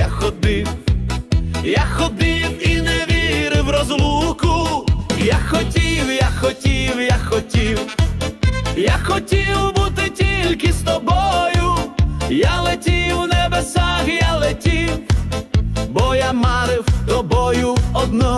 я ходив, я ходив і не вірив розлуку. Я хотів, я хотів, я хотів, я хотів бути тільки з тобою. Я летів у небесах, я летів, бо я марив тобою одною.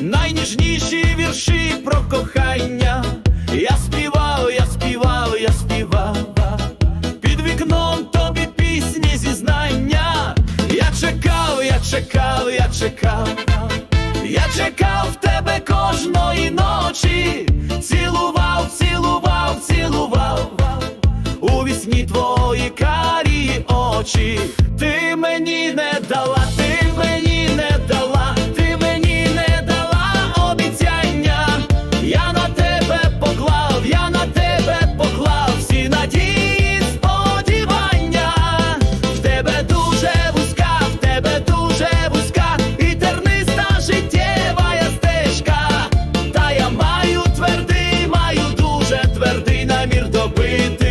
найніжніші вірші про кохання. Я співав, я співав, я співав під вікном тобі пісні зізнання. Я чекав, я чекав, я чекав, я чекав тебе кожної ночі. Цілу y